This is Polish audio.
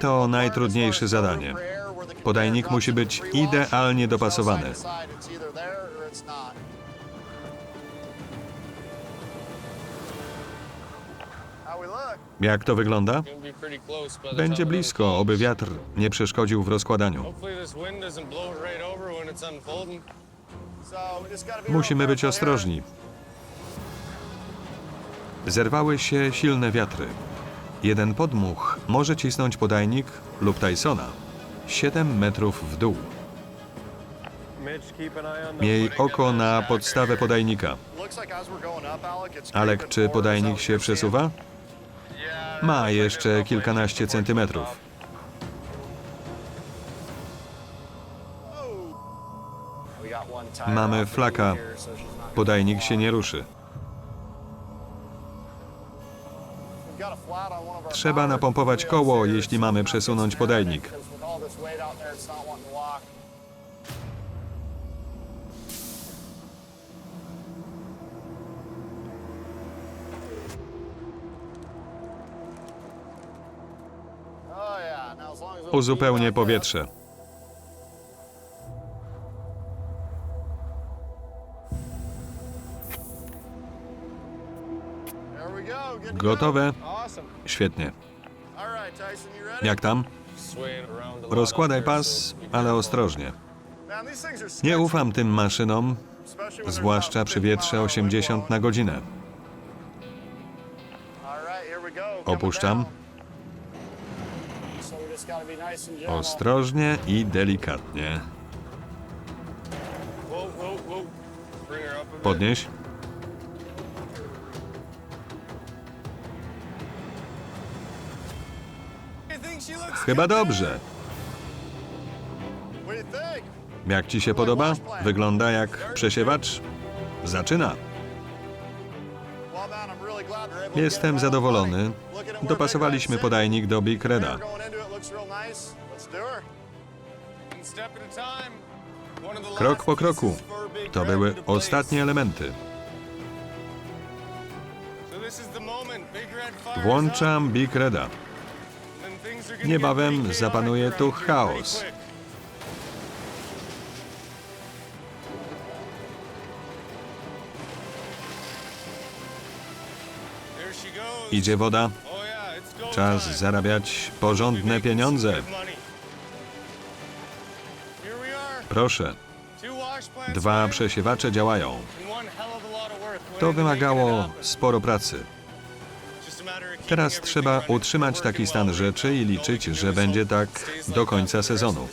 To najtrudniejsze zadanie. Podajnik musi być idealnie dopasowany. Jak to wygląda? Będzie blisko, oby wiatr nie przeszkodził w rozkładaniu. Musimy być ostrożni. Zerwały się silne wiatry. Jeden podmuch może cisnąć podajnik lub Tysona 7 metrów w dół. Miej oko na podstawę podajnika. Alek, czy podajnik się przesuwa? Ma jeszcze kilkanaście centymetrów. Mamy flaka. Podajnik się nie ruszy. Trzeba napompować koło, jeśli mamy przesunąć podajnik. Uzupełnię powietrze. Gotowe? Świetnie. Jak tam? Rozkładaj pas, ale ostrożnie. Nie ufam tym maszynom, zwłaszcza przy wietrze 80 na godzinę. Opuszczam. Ostrożnie i delikatnie. Whoa, Chyba dobrze. Jak ci się podoba? Wygląda jak przesiewacz? Zaczyna. Jestem zadowolony. Dopasowaliśmy podajnik do Big Reda. Krok po kroku. To były ostatnie elementy. Włączam Big Reda. Niebawem zapanuje tu chaos. Idzie woda. Czas zarabiać porządne pieniądze. Proszę. Dwa przesiewacze działają. To wymagało sporo pracy. Teraz trzeba utrzymać taki stan rzeczy i liczyć, że będzie tak do końca sezonu.